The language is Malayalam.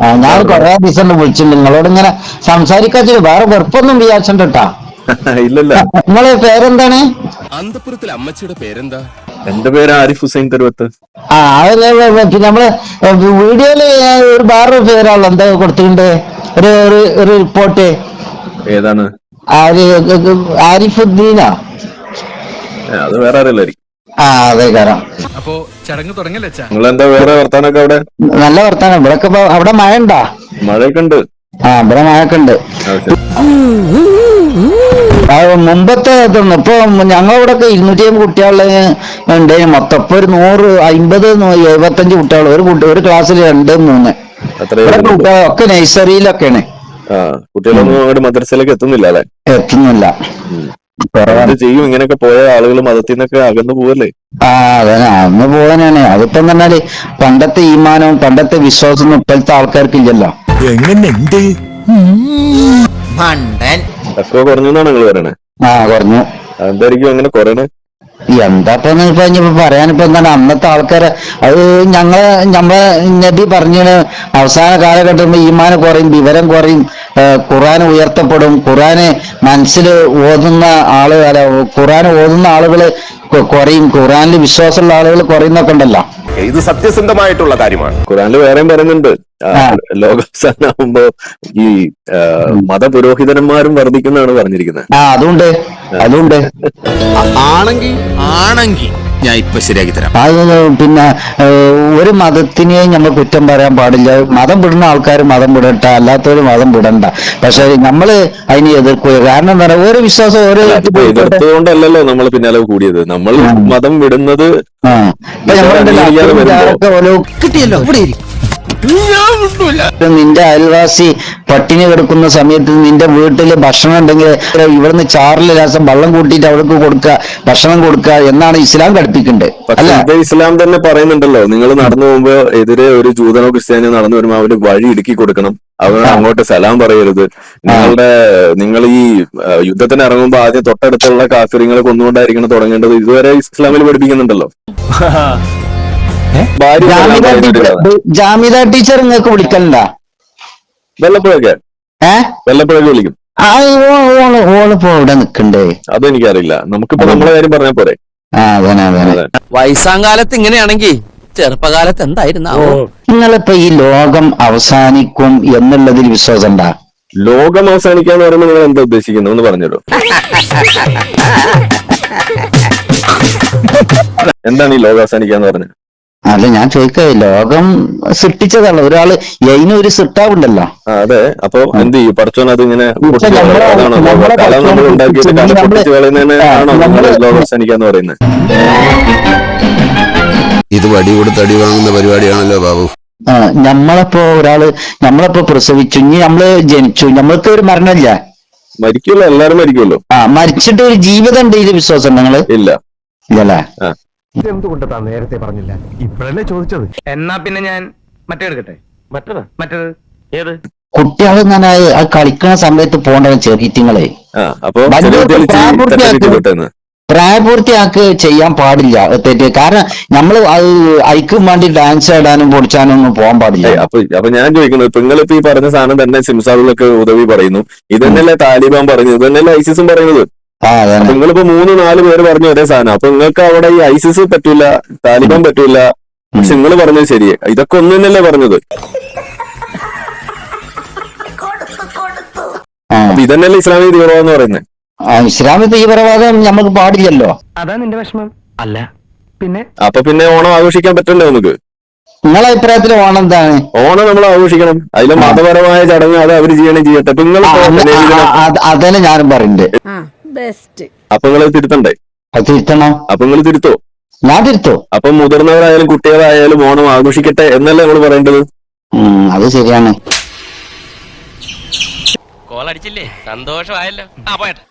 ആ ഞാൻ കൊറേ ദിവസം വിളിച്ചിട്ടുണ്ട്. നിങ്ങളോട് ഇങ്ങനെ സംസാരിക്കാച്ചിട്ട് വേറെ വെറുപ്പൊന്നും വിചാരിച്ചിട്ടാ കേട്ടാ. ഇല്ലല്ല. നിങ്ങളെ പേരെന്താണ്? അന്തപുരത്തിലെ അമ്മച്ചിയുടെ പേരെന്താ? എന്റെ പേര് ആരിഫ് ഹുസൈൻ തരുവത്ത് ആ അത് പിന്നെ നമ്മൾ വീഡിയോയിൽ ഒരു വേറൊരു പേരാണല്ലോ. എന്താ കൊടുത്തിട്ടുണ്ട്? ഒരു ഒരു- ഒരു റിപ്പോർട്ട് ഏതാണ്? ആരി ആരിഫുദ്ദീനാ അത് വേറെ ആരല്ലായിരിക്കും അപ്പോ ചടങ്ങ് തുടങ്ങല്ലേ അച്ഛാ? നിങ്ങൾ എന്താ വേറെ വർത്താനൊക്കെ അവിടെ? നല്ല വർത്താനം. ഇവിടെ അവിടെ മഴ ഉണ്ടാ മഴയൊക്കെ ഉണ്ട് ആ ഇവിടെ മഴയൊക്കെ ഉണ്ട് മുമ്പത്തെ ഇതൊന്നും ഇപ്പൊ ഞങ്ങളിവിടെ ഒക്കെ ഇരുന്നൂറ്റി അമ്പത് കുട്ടികളെ ഉണ്ട്. മൊത്തം ഇപ്പൊ ഒരു നൂറ് അമ്പത് എഴുപത്തഞ്ച് കുട്ടികൾ ഒരു കുട്ടി ഒരു ക്ലാസ്സിൽ രണ്ട് മൂന്ന്. ഒക്കെ നഴ്സറിയിലൊക്കെയാണ്. ആ കുട്ടികളൊന്നും അങ്ങോട്ട് മദ്രസയിലേക്ക് എത്തുന്നില്ല അല്ലെ? എത്തുന്നില്ല. എന്ത് ചെയ്യും? ഇങ്ങനെയൊക്കെ പോയ ആളുകൾ മതത്തിൽ നിന്നൊക്കെ അകന്നു പോവല്ലേ? ആ അതന്നെ. അന്ന് പോകാനാണ് അതിപ്പം പറഞ്ഞാൽ പണ്ടത്തെ ഈമാനവും പണ്ടത്തെ വിശ്വാസവും ഇപ്പോഴത്തെ ആൾക്കാർക്ക് ഇല്ലല്ലോ എങ്ങനെയുണ്ട് തക്കോ കുറഞ്ഞു എന്നാണ് നിങ്ങൾ പറയണേ? ആ കുറഞ്ഞു. എന്തായിരിക്കും അങ്ങനെ കുറയണേ? എന്താപ്പെന്ന് ഇപ്പൊ ഇനിയിപ്പോ പറയാനിപ്പോ എന്താണ്? അന്നത്തെ ആൾക്കാര് അത് ഞങ്ങൾ നമ്മളെ നബി പറഞ്ഞു അവസാന കാലഘട്ടം ഈമാന് കുറയും വിവരം കുറയും ഖുറാൻ ഉയർത്തപ്പെടും ഖുറാന് മനസ്സിൽ ഓതുന്ന ആൾ അല്ല ഖുറാൻ ഓതുന്ന ആളുകൾ കുറയും ഖുറാനിൽ വിശ്വാസമുള്ള ആളുകൾ കുറയുന്നൊക്കെ ഉണ്ടല്ലോ. ഇത് സത്യസന്ധമായിട്ടുള്ള കാര്യമാണ്. ഖുറാനിൽ വേറെയും പറയുന്നുണ്ട് ലോകാവസാനാവുമ്പോ ഈ മതപുരോഹിതന്മാരും വർദ്ധിക്കുന്നതാണ് പറഞ്ഞിരിക്കുന്നത് ആ അതുണ്ട് അതുണ്ട്. ആണെങ്കിൽ ആണെങ്കിൽ ഞാൻ ഇപ്പൊ ശരിയാക്കി തരാം. അത് പിന്നെ ഒരു മതത്തിനെയും നമ്മൾ കുറ്റം പറയാൻ പാടില്ല. മതം വിടുന്ന ആൾക്കാർ മതം വിടണ്ട അല്ലാത്തവർ മതം വിടണ്ട. പക്ഷെ നമ്മൾ അതിനെ എതിർക്കുക. കാരണം എന്താ പറയുക ഓരോ വിശ്വാസം ഓരോ എതിർത്തുകൊണ്ടല്ലോ നമ്മൾ പിന്നാലെ കൂടിയത്. നമ്മൾ മതം വിടുന്നത് കിട്ടിയല്ലോ ഇവിടെ. നിന്റെ അയൽവാസി പട്ടിണി കിടക്കുന്ന സമയത്ത് നിന്റെ വീട്ടിൽ ഭക്ഷണം ഉണ്ടെങ്കിൽ ഇവിടുന്ന് ചാറിൽ രാസം വെള്ളം കൂട്ടിയിട്ട് അവർക്ക് കൊടുക്കുക ഭക്ഷണം കൊടുക്കുക എന്നാണ് ഇസ്ലാം പഠിപ്പിക്കുന്നത് അല്ല? ഇസ്ലാം തന്നെ പറയുന്നുണ്ടല്ലോ നിങ്ങൾ നടന്നു പോകുമ്പോ എതിരെ ഒരു ജൂതനോ ക്രിസ്ത്യാനിയോ നടന്നു വരുമ്പോ അവർ വഴി ഇടുക്കി കൊടുക്കണം. അവർ അങ്ങോട്ട് സലാം പറയരുത്. നിങ്ങളുടെ നിങ്ങൾ ഈ യുദ്ധത്തിന് ഇറങ്ങുമ്പോ ആദ്യം തൊട്ടടുത്തുള്ള കാഫര്യങ്ങളെ കൊന്നുകൊണ്ടായിരിക്കണം തുടങ്ങേണ്ടത്. ഇതുവരെ ഇസ്ലാമിൽ പഠിപ്പിക്കുന്നുണ്ടല്ലോ. സലാം ടീച്ചർ നിങ്ങൾക്ക് വിളിക്കലുണ്ട വല്ലപ്പോഴൊക്കെ ഏ? വല്ലപ്പോഴൊക്കെ വിളിക്കും. ആ ഓ- ഓൾ ഓളിപ്പോ ഇവിടെ നിക്കണ്ടേ? അതെനിക്കറിയില്ല. നമുക്കിപ്പോ നമ്മളെ കാര്യം പറഞ്ഞാൽ പോരെ. വയസ്സാങ്കാലത്ത് ഇങ്ങനെയാണെങ്കിൽ ചെറുപ്പകാലത്ത് എന്തായിരുന്നു? നിങ്ങളിപ്പോ ഈ ലോകം അവസാനിക്കും എന്നുള്ളതിൽ വിശ്വാസം ഉണ്ടാ? ലോകം അവസാനിക്കാന്ന് പറയുമ്പോൾ നിങ്ങൾ എന്താ ഉദ്ദേശിക്കുന്നത്? ഒന്ന് പറഞ്ഞല്ലോ എന്താണ് ഈ ലോകം അവസാനിക്കാന്ന് പറഞ്ഞത്? അല്ല ഞാൻ ചോദിക്കേ ലോകം സൃഷ്ടിച്ചതാണ്. ഒരാൾ എയിന് ഒരു സൃഷ്ടാവുണ്ടല്ലോ. ആ, അതെ. അപ്പൊ എന്ത് ചെയ്യും? പഠിച്ചോൻ അത് ഇങ്ങനെ അവസാനിക്കാന്ന് പറയുന്നത് ഇത് വടി കൊടുത്ത് അടി വാങ്ങുന്ന പരിപാടിയാണല്ലോ ബാബു. നമ്മളപ്പോ ഒരാൾ നമ്മളപ്പോ പ്രസവിച്ചു. ഇനി നമ്മൾ ജനിച്ചു. നമ്മൾക്ക് ഒരു മരണമില്ല. മരിക്കുമല്ലോ എല്ലാരും മരിക്കുമല്ലോ ആ മരിച്ചിട്ട് ഒരു ജീവിതം ഉണ്ട് ഇത് വിശ്വാസം നിങ്ങൾ? ഇല്ല. ഇല്ലല്ലേ? എന്തുകൊണ്ട് നേരത്തെ പറഞ്ഞില്ല? ഇപ്പോഴല്ലേ ചോദിച്ചത്. എന്നാ പിന്നെ ഞാൻ മറ്റേ എടുക്കട്ടെ മറ്റേത്? മറ്റേത്? ഏത്? കുട്ടികൾ ഞാൻ ആ കളിക്കുന്ന സമയത്ത് പോകേണ്ട ചെറിയറ്റിങ്ങളെ ആ അപ്പൊ വലിയ ചെറിയ കുട്ടികൾ ഇച്ചിരി പ്രായപൂർത്തിയാക്കി- ചെയ്യാൻ പാടില്ല. തെറ്റ്. കാരണം നമ്മൾ അത് ഐക്കും വേണ്ടി ഡാൻസ് ആടാനും പൊടിച്ചാനും ഒന്നും പോകാൻ പാടില്ല. അപ്പൊ അപ്പൊ ഞാൻ ചോദിക്കുന്നത് ഇപ്പൊ നിങ്ങളിപ്പോ ഈ പറഞ്ഞ സാധനം തന്നെ സിംസാറിലൊക്കെ ഉദവി പറയുന്നു. ഇതന്നെയല്ലേ തന്നെയല്ലേ താലിബാൻ പറയുന്നത് ഇതന്നെയല്ലേ തന്നെയല്ലേ ഐസിസും പറയുന്നത്? അപ്പൊ നിങ്ങളിപ്പോ മൂന്ന് നാല് പേര് പറഞ്ഞു ഒരേ സാധനം. അപ്പൊ നിങ്ങൾക്ക് അവിടെ ഈ ഐസിസ് പറ്റൂല താലിബാൻ പറ്റൂല. പക്ഷെ നിങ്ങൾ പറഞ്ഞത് ശരിയെ ഇതൊക്കെ ഒന്നു തന്നെയല്ലേ പറഞ്ഞത്. അപ്പൊ ഇതന്നെയല്ലേ ഇസ്ലാമിക തീവ്രവാദം എന്ന് പറയുന്നത്? ആ, ഇസ്ലാമിക തീവ്രവാദം നമുക്ക് പാടില്ലല്ലോ. അതാ നിന്റെ വിഷമം. അല്ല. പിന്നെ? അപ്പൊ പിന്നെ ഓണം ആഘോഷിക്കാൻ പറ്റണ്ടേ നമുക്ക്? നിങ്ങളെ അഭിപ്രായത്തിൽ ഓണം എന്താണ്? ഓണം നമ്മൾ ആഘോഷിക്കണം. അതിലെ മതപരമായ ചടങ്ങ് അത് അവർ ചെയ്യണേ ചെയ്യട്ടെ. അപ്പൊ നിങ്ങൾ അതന്നെ ഞാനും പറയുന്നുണ്ട് ആ. ബെസ്റ്റ് അപ്പൊ നിങ്ങൾ തിരുത്തണ്ടേ? അത് തിരുത്തണം? അപ്പൊ നിങ്ങൾ തിരുത്തോ? ഞാൻ തിരുത്തോ. അപ്പൊ മുതിർന്നവരായാലും കുട്ടികളായാലും ഓണം ആഘോഷിക്കട്ടെ എന്നല്ലേ നമ്മൾ പറയേണ്ടത്? ഉം, അത് ശരിയാണ്. കോളടിച്ചില്ലേ? സന്തോഷമായല്ലോ. ആ പോയട്ടെ.